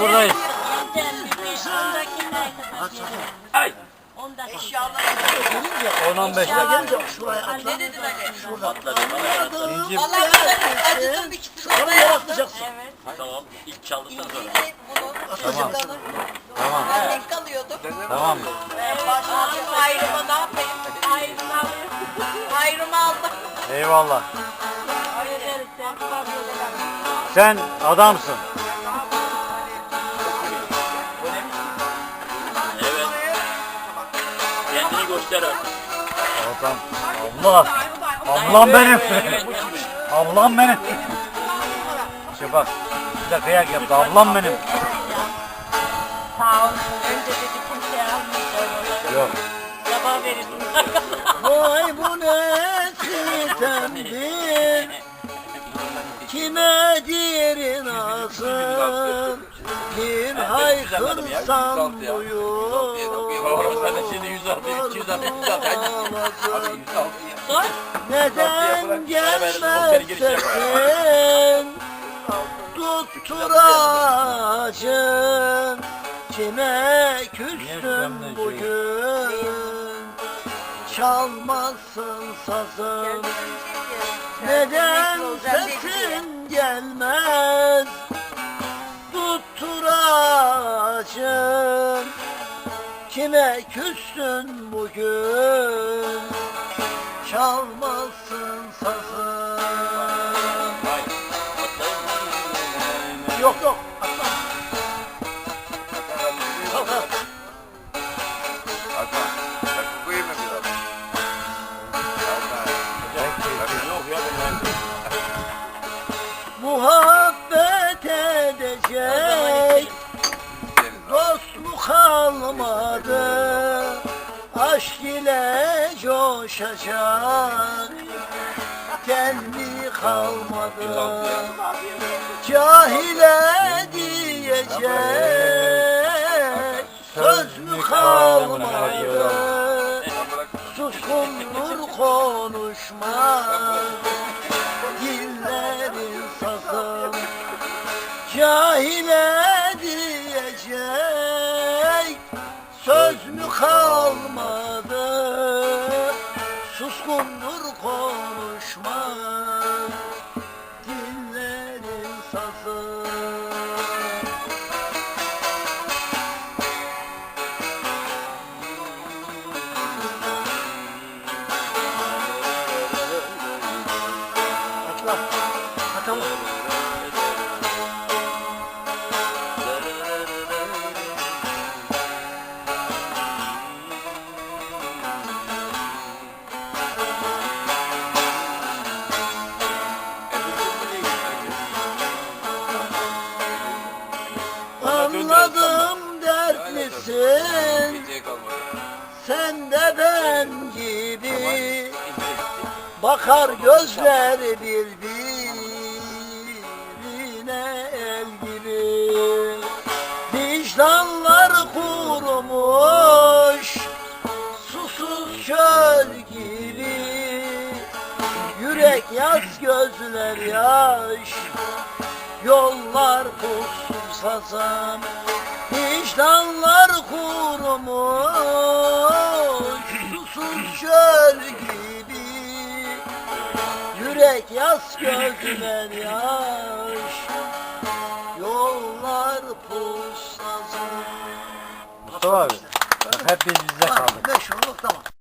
buradayım. Ay. 10 dakika. On on beş dakika. Gel de şuraya atla. Ne dedin Ali? Şurada atla. İnci. Allah kahretsin. Acıtın bir kitle. Tamam yer atlayacaksın. Tamam. İlk çaldıktan sonra. Tamam. Tamam. Ben denk kalıyordum. Tamam. Ben başladım ayrıma ne yapayım? Ayrıma aldım. Ayrıma aldım. Eyvallah. Sen adamsın. Kendini göster artık. Adam. Allah. Ablam benim. Ablam benim. İşte bak. Bir de kıyak yaptı. Ablam benim. Sağ. Önce dedi kimseye almayacağım. Yok. Sabah verirdim. Vay bu ne sitemdir Kime dir nasıl Bir haykırsam Oğlum buyur şimdi 106, 206, 206. Hadi 106. Sor. Neden gelmez sesin Tutturacın Kime küstüm bugün Çalmazsın sazım Neden sesin gelmez Tutturacın Kime küstün bugün? Çalmazsın sazım Yok yok. Muhabbet edecek Aşk ile coşacak. Mi kalmadı. Cahile diyecek. Söz mü kalmadı? Suskundur konuşmaz Söz mü kalmadı Suskundur konuşmaz Dillerin dertlisin Sen de ben gibi Bakar gözler birbirine el gibi. Vicdanlar kurumuş Susuz çöl gibi. Yürek yaz gözler yaş Yollar sazan. Vicdanlar kurumuş Susuz çöl gibi Yürek yaz gözler yaş Yollar pusuz sazan Mustafa abi. Hep biz bizde kaldık. Meşhur